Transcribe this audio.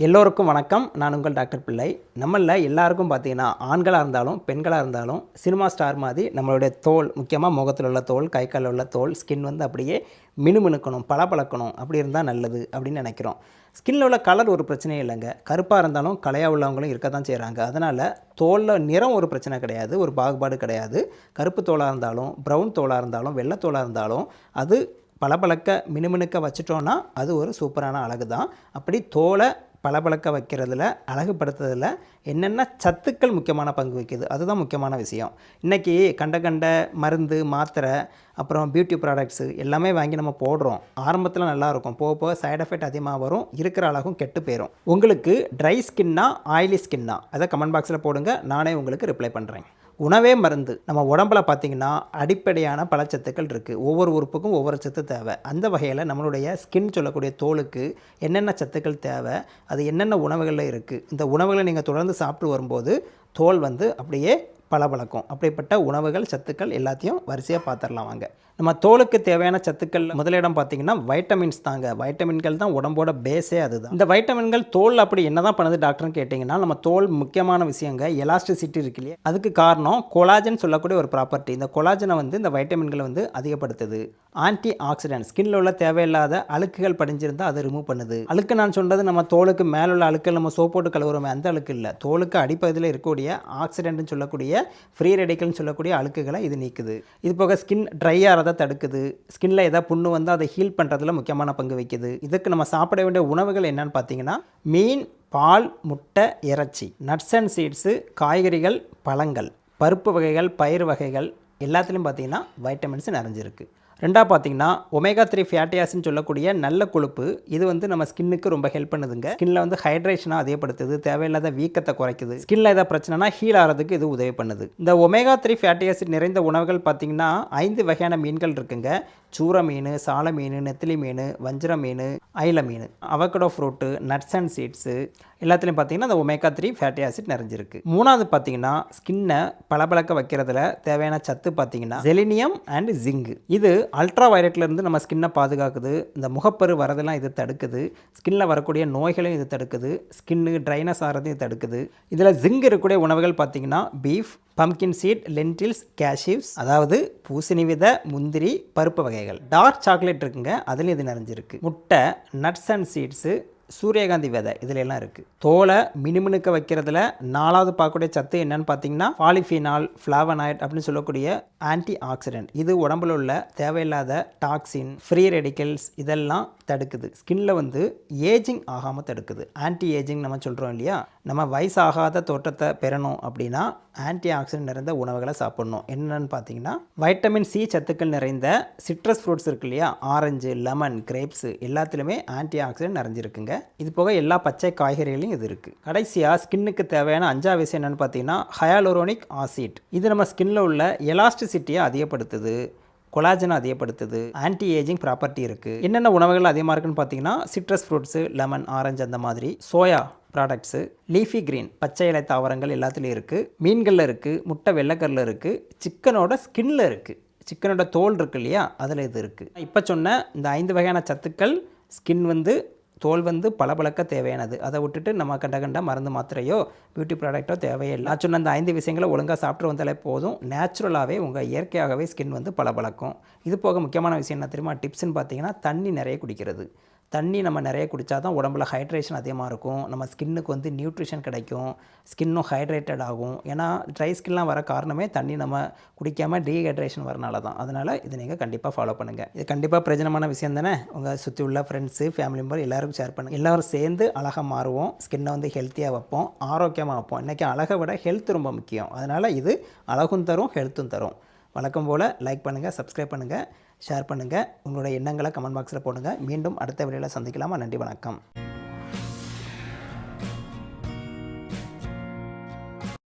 எல்லோருக்கும் வணக்கம். நான் உங்கள் டாக்டர் பிள்ளை. நம்மளில் எல்லாருக்கும் பார்த்தீங்கன்னா ஆண்களாக இருந்தாலும் பெண்களாக இருந்தாலும் சினிமா ஸ்டார் மாதிரி நம்மளுடைய தோல் முக்கியமாக முகத்தில் உள்ள தோல் கை காலில் உள்ள தோல் ஸ்கின் வந்து அப்படியே மினுமினுக்கணும் பளபளக்கணும். அப்படி இருந்தால் நல்லது அப்படின்னு நினைக்கிறோம். ஸ்கின்னில் உள்ள கலர் ஒரு பிரச்சனையும் இல்லைங்க. கருப்பாக இருந்தாலும் கலையாக உள்ளவங்களும் இருக்க தான் செய்கிறாங்க அதனால் தோலில் நிறம் ஒரு பிரச்சனை கிடையாது ஒரு பாகுபாடு கிடையாது. கருப்பு தோலாக இருந்தாலும் ப்ரௌன் தோலாக இருந்தாலும் வெள்ளை தோலாக இருந்தாலும் அது பளபளக்க மினுமினுக்க வச்சிட்டோன்னா அது ஒரு சூப்பரான அழகு தான் அப்படி தோலை பளபளக்க வைக்கிறதுல அழகுபடுத்துறதுல என்னென்ன சத்துக்கள் முக்கியமான பங்கு வகிக்குது? அதுதான் முக்கியமான விஷயம். இன்றைக்கி கண்ட கண்ட மருந்து மாத்திரை அப்புறம் பியூட்டி ப்ராடக்ட்ஸு எல்லாமே வாங்கி நம்ம போடுறோம். ஆரம்பத்தில் நல்லா இருக்கும் போக போக சைடு எஃபெக்ட் அதிகமாக வரும். இருக்கிற அழகும் கெட்டு போயிடும் உங்களுக்கு ட்ரை ஸ்கின்னா ஆயிலி ஸ்கின்னா அதை கமெண்ட் பாக்ஸில் போடுங்க. நானே உங்களுக்கு ரிப்ளை பண்ணுறேன் உணவே மருந்து. நம்ம உடம்புல பார்த்திங்கன்னா அடிப்படையான பல சத்துக்கள் இருக்குது ஒவ்வொரு உறுப்புக்கும் ஒவ்வொரு சத்து தேவை. அந்த வகையில் நம்மளுடைய ஸ்கின் சொல்லக்கூடிய தோலுக்கு என்னென்ன சத்துக்கள் தேவை அது என்னென்ன உணவுகளில் இருக்குது இந்த உணவுகளை நீங்கள் தொடர்ந்து சாப்பிட்டு வரும்போது தோல் வந்து அப்படியே பளபளக்கும். அப்படிப்பட்ட உணவுகள் சத்துக்கள் எல்லாத்தையும் வரிசையாக பார்த்துடலாம் வாங்க. நம்ம தோலுக்கு தேவையான சத்துக்கள் முதலிடம் பார்த்தீங்கன்னா வைட்டமின்ஸ் தாங்க. வைட்டமின்கள் தான் உடம்போட பேஸே அதுதான். இந்த வைட்டமின்கள் தோல் அப்படி என்ன தான் பண்ணுது டாக்டர்னு கேட்டிங்கன்னா நம்ம தோல் முக்கியமான விஷயங்க. எலாஸ்டிசிட்டி இருக்கு இல்லையா? அதுக்கு காரணம் கொலாஜன் சொல்லக்கூடிய ஒரு ப்ராப்பர்ட்டி இந்த கொலாஜனை வந்து இந்த வைட்டமின்களை வந்து அதிகப்படுத்துது. ஆன்டி ஆக்சிடென்ட் ஸ்கின்ல உள்ள தேவையில்லாத அழுக்குகள் படிஞ்சிருந்தால் அதை ரிமூவ் பண்ணுது. அழுக்கு நான் சொன்னது நம்ம தோலுக்கு மேலே உள்ள அழுக்கள் நம்ம சோப் போட்டு கழுவுறோமே அந்த அழுக்கு இல்லை. தோலுக்கு அடிப்பகுதியில் இருக்கக்கூடிய ஆக்சிடென்ட்னு சொல்லக்கூடிய ஃப்ரீ ரெடிக்கல்னு சொல்லக்கூடிய அழுக்குகளை இது நீக்குது. இது போக ஸ்கின் ட்ரை ஆகிறத தடுக்குது. ஸ்கின்ல ஏதாவது புண்ணு வந்து அதை ஹீல் பண்ணுறதுல முக்கியமான பங்கு வைக்குது இதுக்கு நம்ம சாப்பிட வேண்டிய உணவுகள் என்னன்னு பார்த்தீங்கன்னா மீன் பால் முட்டை இறைச்சி. நட்ஸ் அண்ட் சீட்ஸு காய்கறிகள் பழங்கள். பருப்பு வகைகள் பயிர் வகைகள் எல்லாத்துலேயும் பார்த்தீங்கன்னா வைட்டமின்ஸ் நிறைஞ்சிருக்கு. ரெண்டாக பார்த்தீங்கன்னா ஒமேகா த்ரீ ஃபேட்டி ஆசிட்னு சொல்லக்கூடிய நல்ல கொழுப்பு இது வந்து நம்ம ஸ்கின்னுக்கு ரொம்ப ஹெல்ப் பண்ணுதுங்க. ஸ்கின்ல வந்து ஹைட்ரேஷனாக அதிகப்படுத்துது தேவையில்லாத வீக்கத்தை குறைக்குது. ஸ்கின்ல ஏதாவது பிரச்சனைனா ஹீல் ஆகிறதுக்கு இது உதவி பண்ணுது. இந்த ஒமேகா த்ரீ ஃபேட்டி ஆசிட் நிறைந்த உணவுகள் பார்த்தீங்கன்னா ஐந்து வகையான மீன்கள் இருக்குங்க. சூர மீன் சால மீன் நெத்திலி மீன் வஞ்சிர மீன் அயில மீன் avocado fruit nuts and seeds எல்லாத்துலேயும் பார்த்தீங்கன்னா அந்த ஒமேகா த்ரீ ஃபேட்டி ஆசிட் நிறைஞ்சிருக்கு. மூணாவது பார்த்தீங்கன்னா ஸ்கின்னை பளபளக்க வைக்கிறதுல தேவையான சத்து பார்த்தீங்கன்னா செலினியம் அண்ட் ஜிங்க் இது அல்ட்ரா இருந்து நம்ம ஸ்கின்னை பாதுகாக்குது. இந்த முகப்பரு வரதெல்லாம் இது தடுக்குது. ஸ்கின்னில் வரக்கூடிய நோய்களையும் இது தடுக்குது. ஸ்கின்னு ட்ரைனஸ் ஆகிறதையும் தடுக்குது. இதில் ஜிங்க் இருக்கக்கூடிய உணவுகள் பார்த்தீங்கன்னா beef pumpkin seed lentils cashews அதாவது பூசணி வித முந்திரி பருப்பு வகை வகைகள் டார்க் சாக்லேட் இருக்குங்க அதுலேயும் இது நிறைஞ்சிருக்கு. முட்டை நட்ஸ் அண்ட் சீட்ஸு சூரியகாந்தி விதை இதுல எல்லாம் இருக்குது தோலை மினுமினுக்க வைக்கிறதுல நாலாவது பார்க்கக்கூடிய சத்து என்னன்னு பார்த்தீங்கன்னா பாலிஃபினால் ஃப்ளாவனாய்ட் அப்படின்னு சொல்லக்கூடிய ஆன்டி ஆக்சிடென்ட் இது உடம்புல உள்ள தேவையில்லாத டாக்ஸின் ஃப்ரீ ரெடிக்கல்ஸ் இதெல்லாம் தடுக்குது. ஸ்கின்ல வந்து ஏஜிங் ஆகாமல் தடுக்குது. ஆன்டி ஏஜிங் நம்ம சொல்கிறோம் இல்லையா? நம்ம வயசாகாத தோற்றத்தை பெறணும் அப்படின்னா ஆன்டி ஆக்சிடென்ட் நிறைந்த உணவுகளை சாப்பிட்ணும். என்னென்னு பார்த்தீங்கன்னா வைட்டமின் சி சத்துக்கள் நிறைந்த சிட்ரஸ் ஃப்ரூட்ஸ் இருக்கு இல்லையா? ஆரஞ்சு லெமன் கிரேப்ஸ் எல்லாத்துலேயுமே ஆன்டி ஆக்சிடென்ட் நிறைஞ்சிருக்குங்க. இது போக எல்லா பச்சை காய்கறிகளையும் இது இருக்குது கடைசியாக ஸ்கின்னுக்கு தேவையான அஞ்சாவது விஷயம் என்னென்னு பார்த்தீங்கன்னா ஹயாலோரோனிக் ஆசிட். இது நம்ம ஸ்கின்னில் உள்ள எலாஸ்டிசிட்டியை அதிகப்படுத்துது கொலாஜனை அதிகப்படுத்துது ஆன்டி ஏஜிங் ப்ராப்பர்ட்டி இருக்குது என்னென்ன உணவுகள் அதிகமாக இருக்குன்னு பார்த்தீங்கன்னா சிட்ரஸ் ஃப்ரூட்ஸு லெமன் ஆரஞ்சு அந்த மாதிரி சோயா ப்ராடக்ட்ஸு லீஃபி கிரீன் பச்சை இலை தாவரங்கள் எல்லாத்துலேயும் இருக்குது மீன்களில் இருக்குது முட்டை வெள்ளைக்கரில் இருக்குது சிக்கனோட ஸ்கின்ல இருக்குது சிக்கனோட தோல் இருக்கு இல்லையா? அதில் இது இருக்குது இப்போ சொன்ன இந்த ஐந்து வகையான சத்துக்கள் ஸ்கின் வந்து தோல் வந்து பளபளக்க தேவையானது. அதை விட்டுட்டு நம்ம கண்ட கண்ட மருந்து மாத்திரையோ பியூட்டி ப்ராடக்ட்டோ தேவையில்லை நான் சொன்ன அந்த ஐந்து விஷயங்களை ஒழுங்காக சாப்பிட்டு வந்தாலே போதும். நேச்சுரலாகவே உங்கள் இயற்கையாகவே ஸ்கின் வந்து பளபளக்கும். இது போக முக்கியமான விஷயம் என்ன தெரியுமா? டிப்ஸ்னு பார்த்தீங்கன்னா தண்ணி நிறைய குடிக்கிறது. தண்ணி நம்ம நிறைய குடித்தா தான் உடம்புல ஹைட்ரேஷன் அதிகமாக இருக்கும். நம்ம ஸ்கின்னுக்கு வந்து நியூட்ரிஷன் கிடைக்கும். ஸ்கின்னும் ஹைட்ரேட்டட் ஆகும். ஏன்னா ட்ரை ஸ்கின்லாம் வர காரணமே தண்ணி நம்ம குடிக்காமல் டீஹைட்ரேஷன் வரனால தான். அதனால் இது நீங்கள் கண்டிப்பாக ஃபாலோ பண்ணுங்கள் இது கண்டிப்பாக பிரஜனமான விஷயம் தானே? உங்கள் சுற்றி உள்ள ஃப்ரெண்ட்ஸு ஃபேமிலி மெம்பர் எல்லாருக்கும் ஷேர் பண்ணுங்கள் எல்லோரும் சேர்ந்து அழகாக மாறுவோம். ஸ்கின்னை வந்து ஹெல்த்தியாக வைப்போம். ஆரோக்கியமாக வைப்போம். இன்றைக்கி அழகை விட ஹெல்த் ரொம்ப முக்கியம். அதனால் இது அழகும் தரும் ஹெல்த்தும் தரும். வழக்கம் போல் லைக் பண்ணுங்கள் சப்ஸ்கிரைப் பண்ணுங்கள் ஷேர் பண்ணுங்கள் உங்களோட எண்ணங்களை கமெண்ட் பாக்ஸில் போடுங்க. மீண்டும் அடுத்த வீடியோவில் சந்திக்கலாமா? நன்றி வணக்கம்.